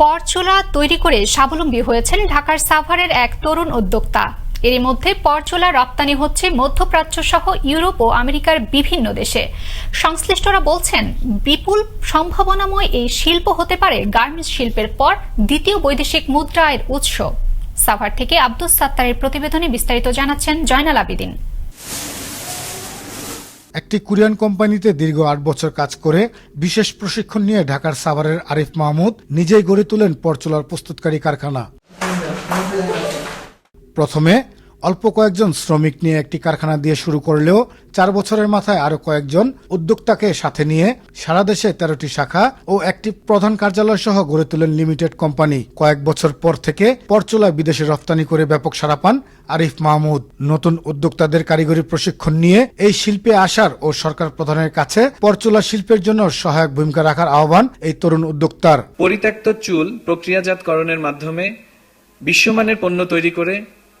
পরচুলা তৈরি করে স্বাবলম্বী হয়েছেন ঢাকার সাভারের এক তরুণ উদ্যোক্তা। এরই মধ্যে পরচুলা রপ্তানি হচ্ছে মধ্যপ্রাচ্য সহ ইউরোপ ও আমেরিকার বিভিন্ন দেশে। সংশ্লিষ্টরা বলছেন, বিপুল সম্ভাবনাময় এই শিল্প হতে পারে গার্মেন্টস শিল্পের পর দ্বিতীয় বৈদেশিক মুদ্রা আয়ের উৎস। সাভার থেকে আব্দুস সাত্তারের প্রতিবেদনে বিস্তারিত জানাচ্ছেন জয়নাল আবিদিন। একটি কোরিয়ান কোম্পানিতে দীর্ঘ আট বছর কাজ করে বিশেষ প্রশিক্ষণ নিয়ে ঢাকার সাভারের আরিফ মাহমুদ নিজেই গড়ে তোলেন পরচুলার প্রস্তুতকারী কারখানা। প্রথমে অল্প কয়েকজন শ্রমিক নিয়ে একটি কারখানা দিয়ে শুরু করলেও চার বছরের মাথায় আরও কয়েকজন উদ্যোক্তাকে সাথে নিয়ে সারা দেশে তেরোটি শাখা ও একটি প্রধান কার্যালয় সহ গড়ে তোলেন লিমিটেড কোম্পানি। কয়েক বছর পর থেকে পরচুলা বিদেশে রপ্তানি করে ব্যাপক সাড়া পান আরিফ মাহমুদ। নতুন উদ্যোক্তাদের কারিগরি প্রশিক্ষণ নিয়ে এই শিল্পে আসার ও সরকার প্রধানের কাছে পরচুলা শিল্পের জন্য সহায়ক ভূমিকা রাখার আহ্বান এই তরুণ উদ্যোক্তার। পরিত্যক্ত চুল প্রক্রিয়াজাতকরণের মাধ্যমে বিশ্বমানের পণ্য তৈরি করে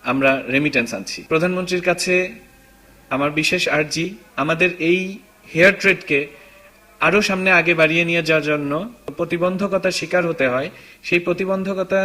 আমরা রেমিটেন্স আনছি। প্রধানমন্ত্রীর কাছে আমার বিশেষ আর্জি আমাদের এই হেয়ার ট্রেডকে আরও সামনে আগে বাড়িয়ে নিয়ে যাওয়ার জন্য প্রতিবন্ধকতার শিকার হতে হয়। সেই প্রতিবন্ধকতা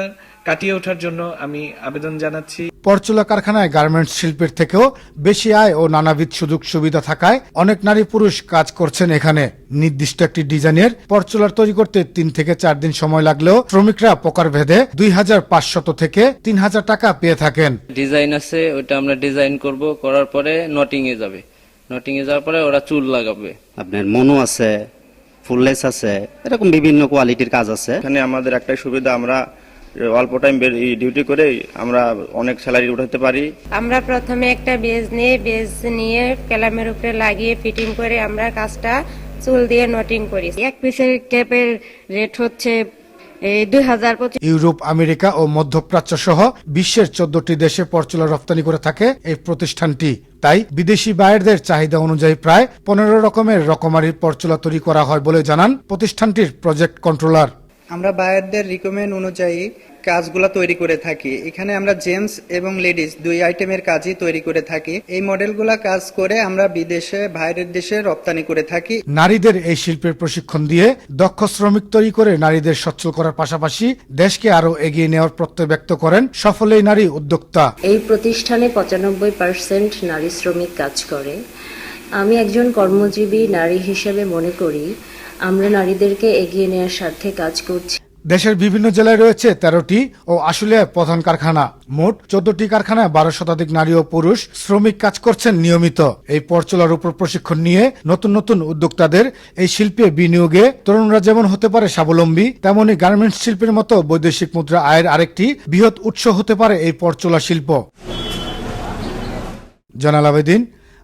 কাটিয়ে ওঠার জন্য আমি আবেদন জানাচ্ছি। পরচুলা কারখানায় গার্মেন্টস শিল্পের থেকেও বেশি আয় ও নানাবিধ সুযোগ সুবিধা থাকায় অনেক নারী পুরুষ কাজ করছেন এখানে। নির্দিষ্ট একটি ডিজাইনের পরচুলার তৈরি করতে তিন থেকে চার দিন সময় লাগলেও শ্রমিকরা প্রকার ভেদে দুই হাজার পাঁচশত থেকে তিন হাজার টাকা পেয়ে থাকেন। ডিজাইন আছে ওটা আমরা ডিজাইন করব করার পরে নটিং এ যাবে। নটিং এ যাওয়ার পরে ওরা চুল লাগাবে। আপনার মনো আছে ফুললেস আছে এরকম বিভিন্ন কোয়ালিটির কাজ আছে। এখানে আমাদের একটাই সুবিধা আমরা অল্প টাইম ডিউটি করে আমরা অনেক স্যালারি উঠাতে পারি। আমরা প্রথমে একটা বেজ নিয়ে বেজ নিয়ে ক্যালামের উপরে লাগিয়ে ফিটিং করে আমরা কাজটা চুল দিয়ে নটিং করি। এক পিসের ক্যাপের রেট হচ্ছে ইউরোপ, আমেরিকা ও মধ্যপ্রাচ্য সহ বিশ্বের চোদ্দটি দেশে পরচুলা রপ্তানি করে থাকে এই প্রতিষ্ঠানটি। তাই বিদেশি বায়ারদের চাহিদা অনুযায়ী প্রায় পনেরো রকমের রকমারির পরচুলা তৈরি করা হয় বলে জানান প্রতিষ্ঠানটির প্রজেক্ট কন্ট্রোলার। আমরা বায়ারদের রিকমেন্ড অনুযায়ী কাজগুলো তৈরি করে থাকি। এখানে আমরা জেন্টস এবং লেডিস দুই আইটেমের কাজই তৈরি করে থাকি। এই মডেলগুলা কাজ করে আমরা বিদেশে বাইরের দেশে রপ্তানি করে থাকি। নারীদের এই শিল্পের প্রশিক্ষণ দিয়ে দক্ষ শ্রমিক তৈরি করে নারীদের সচ্ছল করার পাশাপাশি দেশকে আরও এগিয়ে নেওয়ার প্রত্যয় ব্যক্ত করেন সফল এই নারী উদ্যোক্তা। এই প্রতিষ্ঠানে পঁচানব্বই পার্সেন্ট নারী শ্রমিক কাজ করে। আমি একজন কর্মজীবী নারী হিসেবে মনে করি, আমরা নারীদেরকে এগিয়ে নেওয়ার স্বার্থে কাজ করছি। দেশের বিভিন্ন জেলায় রয়েছে তেরোটি ও আশুলিয়ায় প্রধান কারখানা। মোট চোদ্দটি কারখানায় বারো শতাধিক নারী ও পুরুষ শ্রমিক কাজ করছেন নিয়মিত। এই পরচলার উপর প্রশিক্ষণ নিয়ে নতুন নতুন উদ্যোক্তাদের এই শিল্পে বিনিয়োগে তরুণরা যেমন হতে পারে স্বাবলম্বী, তেমনি গার্মেন্টস শিল্পের মতো বৈদেশিক মুদ্রা আয়ের আরেকটি বৃহৎ উৎস হতে পারে এই পরচলা শিল্প। জানাল Abedin